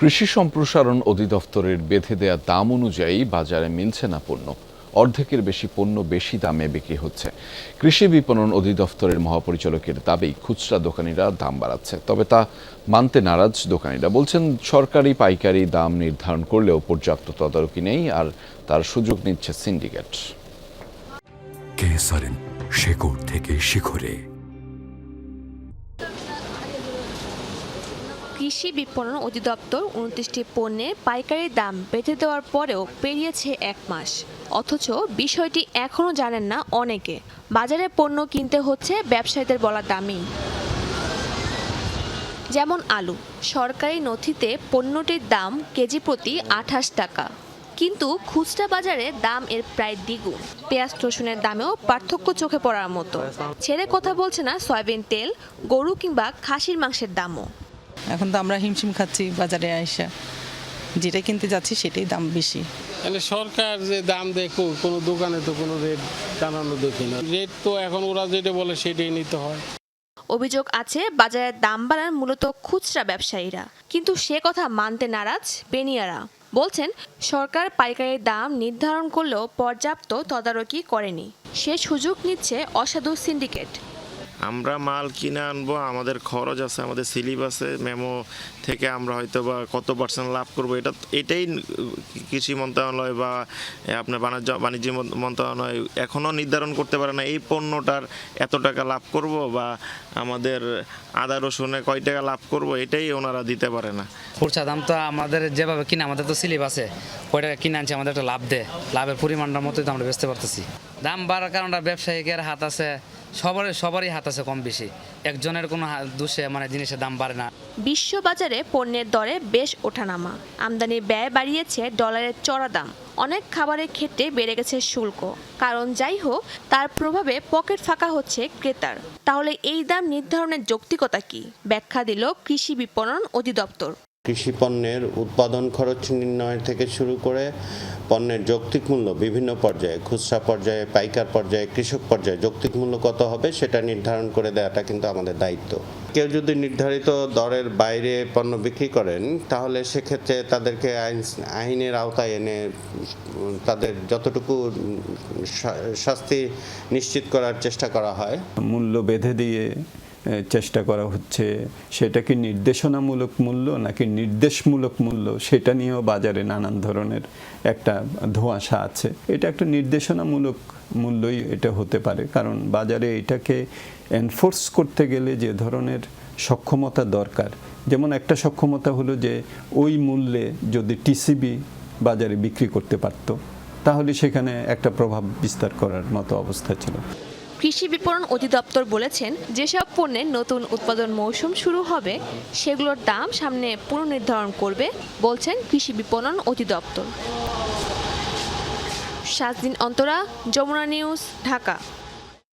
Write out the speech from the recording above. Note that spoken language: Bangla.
কৃষি সম্প্রসারণ অধিদপ্তরের বেঁধে দেয়া দাম অনুযায়ী বাজারে মিলছে না পণ্য। অর্ধেকের বেশি পণ্য বেশি দামে বিক্রি হচ্ছে। কৃষি বিপণন অধিদপ্তরের মহাপরিচালকের দাবি, খুচরা দোকানিরা দাম বাড়াচ্ছে। তবে তা মানতে নারাজ দোকানিরা। বলছেন, সরকারি পাইকারি দাম নির্ধারণ করলেও পর্যাপ্ত তদারকি নেই আর তার সুযোগ নিচ্ছে সিন্ডিকেট। কেসারেন শেকড় থেকে শিখরে। কৃষি বিপণন অধিদপ্তর উনত্রিশটি পণ্যের পাইকারি দাম বেঁধে দেওয়ার পরেও পেরিয়েছে এক মাস। অথচ বিষয়টি এখনও জানেন না অনেকে। বাজারে পণ্য কিনতে হচ্ছে ব্যবসায়ীদের বলা দামেই যেমন আলু। সরকারি নথিতে পণ্যটির দাম কেজি প্রতি আঠাশ টাকা। কিন্তু খুচরা বাজারে দাম এর প্রায় দ্বিগুণ। পেঁয়াজ, রসুনের দামেও পার্থক্য চোখে পড়ার মতো। ছেড়ে কথা বলছে না, সয়াবিন তেল, গরু কিংবা খাসির মাংসের দামও। এখন তো আমরা হিমশিম খাচ্ছি বাজারে আইসা। যেটা কিনতে যাচ্ছি সেটাই দাম বেশি। মানে সরকার যে দাম দেখো কোনো দোকানে তো কোনো রেট জানানো দেখি না। রেট তো এখন ওরা যেটা বলে সেটাই নিতে হয়। অভিযোগ আছে বাজারের দাম বাড়ান মূলত খুচরা ব্যবসায়ীরা। কিন্তু সে কথা মানতে নারাজ বেনিয়ারা। বলছেন সরকার পাইকারি দাম নির্ধারণ করলেও পর্যাপ্ত তদারকি করেনি। সে সুযোগ নিচ্ছে অসাধু সিন্ডিকেট। আমরা মাল কিনে আনব, আমাদের খরচ আছে, আমাদের আছে, মেমো থেকে আমরা হয়তো বা কত পার্সেন্ট লাভ করব, এটা এটাই কৃষি মন্ত্রণালয় বা আপনার বাণিজ্য বাণিজ্য মন্ত্রণালয় এখনও নির্ধারণ করতে পারে না, এই পণ্যটার এত টাকা লাভ করব বা আমাদের আদা, রসুনে কয় টাকা লাভ করব, এটাই ওনারা দিতে পারে না। খুচরা দাম তো আমাদের যেভাবে কিনে, আমাদের তো আছে, কয় টাকা কিনে আনছে, আমাদের একটা লাভ দেয় লাভের পরিমাণটার মতোই তো আমরা বেচতে পারতেছি। দাম বাড়ার কারণটা ব্যবসায়িকের হাত আছে সবারই সবারই হাত আছে কম বেশি। একজনের কোনো দোষে মানে জিনিসের দাম বাড়ে না। বিশ্ব বাজারে পণ্যের দরে বেশ ওঠানামা। আমদানির ব্যয় বাড়িয়েছে ডলারের চড়া দাম। অনেক খাবারের ক্ষেত্রে বেড়ে গেছে শুল্ক। কারণ যাই হোক, তার প্রভাবে পকেট ফাঁকা হচ্ছে ক্রেতার। তাহলে এই দাম নির্ধারণের যৌক্তিকতা কি? ব্যাখ্যা দিল কৃষি বিপণন অধিদপ্তর। কৃষি পণ্যের উৎপাদন খরচ নির্ণয় থেকে শুরু করে পণ্যের যৌক্তিক মূল্য বিভিন্ন পর্যায়ে, খুচরা পর্যায়ে, পাইকার পর্যায়ে, কৃষক পর্যায়ে যৌক্তিক মূল্য কত হবে সেটা নির্ধারণ করে দেওয়াটা কিন্তু আমাদের দায়িত্ব। কেউ যদি নির্ধারিত দরের বাইরে পণ্য বিক্রি করেন, তাহলে সেক্ষেত্রে তাদেরকে আইন, আইনের আওতায় এনে তাদের যতটুকু শাস্তি নিশ্চিত করার চেষ্টা করা হয়। মূল্য বেঁধে দিয়ে চেষ্টা করা হচ্ছে। সেটা কি নির্দেশনামূলক মূল্য নাকি নির্দেশমূলক মূল্য? সেটা নিয়েও বাজারে নানান ধরনের একটা ধোঁয়াশা আছে। এটা একটা নির্দেশনামূলক মূল্যই এটা হতে পারে। কারণ বাজারে এটাকে এনফোর্স করতে গেলে যে ধরনের সক্ষমতা দরকার। যেমন একটা সক্ষমতা হলো যে ওই মূল্যে যদি টিসিবি বাজারে বিক্রি করতে পারত, তাহলে সেখানে একটা প্রভাব বিস্তার করার মতো অবস্থা ছিল। কৃষি বিপণন অধিদপ্তর বলেছেন, যেসব পণ্যের নতুন উৎপাদন মৌসুম শুরু হবে, সেগুলোর দাম সামনে পুনর্নির্ধারণ করবে, বলছেন কৃষি বিপণন অধিদপ্তর। সাত দিন অন্তরা, যমুনা নিউজ, ঢাকা।